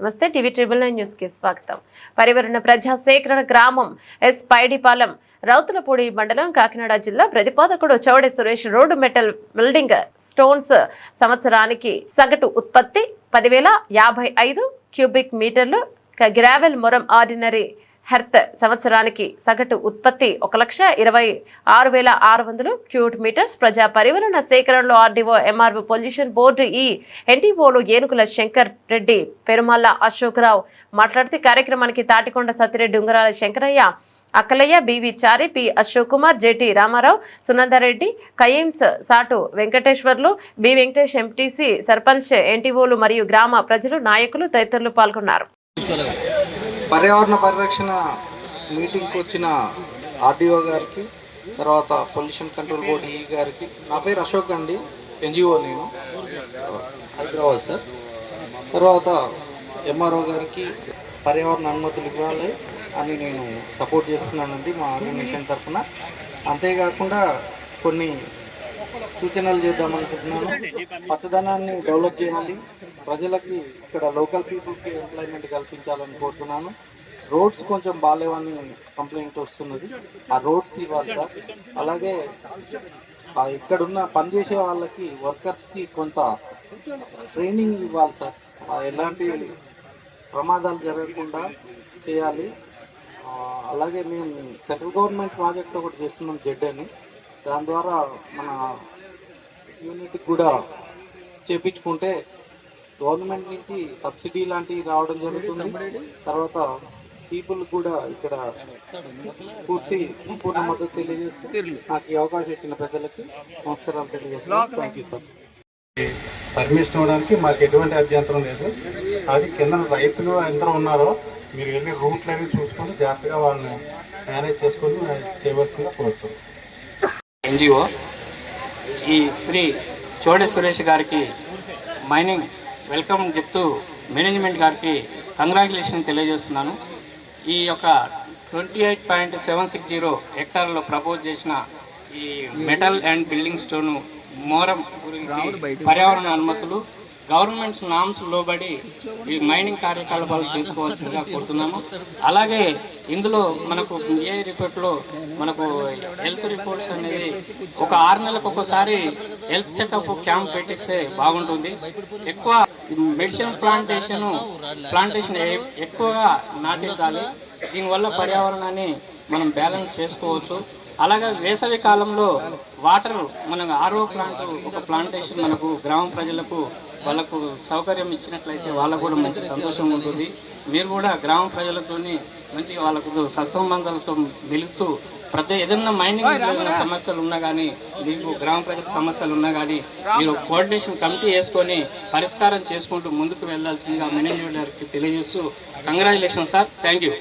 నమస్తే TV triple nine న్యూస్కి స్వాగతం. పర్యావరణ ప్రజా సేకరణ గ్రామం ఎస్ పైడిపాలెం రౌతులపూడి మండలం కాకినాడ జిల్లా ప్రతిపాదకుడు Chowde Suresh road metal building stones సంవత్సరానికి సగటు ఉత్పత్తి పదివేల యాభై ఐదు క్యూబిక్ మీటర్లు గ్రావెల్ మొరం ఆర్డినరీ హెర్త్ సంవత్సరానికి సగటు ఉత్పత్తి ఒక లక్ష ఇరవై ఆరు వేల ఆరు వందలు క్యూట్ మీటర్స్. ప్రజా పరివరణ సేకరణలో ఆర్డీఓ ఎంఆర్ఓ పొల్యూషన్ బోర్డు ఈ ఎన్డీఓలు ఏనుగుల శంకర్ రెడ్డి పెరుమల్ల అశోక్రావు మాట్లాడితే కార్యక్రమానికి Tatikonda Satyareddy Ungarala Shankaraiah Akkalaiah BV Chari P Ashok Kumar JT Ramarao Sunandareddy కయీమ్స్ సాటు వెంకటేశ్వర్లు బి వెంకటేష్ ఎంటీసీ సర్పంచ్ ఎన్టీఓలు మరియు గ్రామ ప్రజలు నాయకులు తదితరులు పాల్గొన్నారు. పర్యావరణ పరిరక్షణ మీటింగ్కి వచ్చిన ఆర్డీఓ గారికి తర్వాత పొల్యూషన్ కంట్రోల్ బోర్డు ఈ గారికి నా పేరు అశోక్ అండి ఎన్జిఓ నేను. హైదరాబాద్ సార్. తర్వాత ఎంఆర్ఓ గారికి పర్యావరణ అనుమతులు ఇవ్వాలి అని నేను సపోర్ట్ చేస్తున్నానండి మా ఆర్గనైజేషన్ తరఫున. అంతేకాకుండా కొన్ని సూచనలు చేద్దామనుకుంటున్నాను పచ్చదనాన్ని డెవలప్ చేయాలి. ప్రజలకి ఇక్కడ లోకల్ పీపుల్కి ఎంప్లాయ్మెంట్ కల్పించాలని కోరుతున్నాను. రోడ్స్ కొంచెం బాగాలేవని కంప్లైంట్ వస్తున్నది. ఆ రోడ్స్ ఇవ్వాలి సార్. అలాగే ఇక్కడున్న పనిచేసే వాళ్ళకి వర్కర్స్కి కొంత ట్రైనింగ్ ఇవ్వాలి సార్. ఎలాంటి ప్రమాదాలు జరగకుండా చేయాలి. అలాగే మేము సెంట్రల్ గవర్నమెంట్ ప్రాజెక్ట్ ఒకటి చేస్తున్నాం జెడ్ అని. దాని ద్వారా మన యూనిట్ కూడా చేపించుకుంటే గవర్నమెంట్ నుంచి సబ్సిడీ లాంటివి రావడం జరుగుతుంది. తర్వాత పీపుల్ కూడా ఇక్కడ పూర్తి పూర్ణ మద్దతు తెలియజేస్తూ నాకు ఈ అవకాశం ఇచ్చిన ప్రజలకి నమస్కారాలు తెలియజేస్తున్నాను. థ్యాంక్ యూ సార్ పర్మిషన్ ఇవ్వడానికి మాకు ఎటువంటి అభ్యంతరం లేదు. అది కింద రైతులు ఎంత ఉన్నారో మీరు వెళ్ళి రూట్లు అవి చూసుకొని జాగ్రత్తగా వాళ్ళని మేనేజ్ చేసుకొని చేయవలసిందిగా కోరుతున్నాం. ఎన్జిఓ. ఈ శ్రీ చోడే సురేష్ గారికి మైనింగ్ వెల్కమ్ చెప్తూ మేనేజ్మెంట్ గారికి కంగ్రాచులేషన్ తెలియజేస్తున్నాను. ఈ యొక్క twenty eight point seven six zero హెక్టార్లో propose చేసిన ఈ మెటల్ అండ్ బిల్డింగ్ స్టోను మోరం గురించి పర్యావరణ అనుమతులు గవర్నమెంట్స్ నామ్స్ లోబడి ఈ మైనింగ్ కార్యకలాపాలు చేసుకోవాల్సిందిగా కోరుతున్నాము. అలాగే ఇందులో మనకు ఏ రిపోర్ట్లో మనకు హెల్త్ రిపోర్ట్స్ అనేది ఒక ఆరు నెలలకు ఒకసారి హెల్త్ చెకప్ క్యాంప్ పెట్టిస్తే బాగుంటుంది. ఎక్కువ మెడిసిన్ ప్లాంటేషన్ ప్లాంటేషన్ ఎక్కువగా నాటించాలి దీనివల్ల పర్యావరణాన్ని మనం బ్యాలెన్స్ చేసుకోవచ్చు. అలాగే వేసవి కాలంలో వాటర్ మనకు ఆరో ప్లాంట్ ఒక ప్లాంటేషన్ మనకు గ్రామ ప్రజలకు వాళ్ళకు సౌకర్యం ఇచ్చినట్లయితే వాళ్ళకు కూడా మంచి సంతోషం ఉంటుంది. మీరు కూడా గ్రామ ప్రజలతోని మంచిగా వాళ్ళకు సత్సంబంధాలతో వెలుగుతూ ప్రతి ఏదైనా మైనింగ్ సమస్యలు ఉన్నా కానీ మీకు గ్రామ ప్రజల సమస్యలు ఉన్నా కానీ మీరు కోఆర్డినేషన్ కమిటీ వేసుకొని పరిష్కారం చేసుకుంటూ ముందుకు వెళ్ళాల్సిందిగా మేనేజ్మెంట్ గారికి తెలియజేస్తూ కంగ్రాచులేషన్ సార్. Thank you.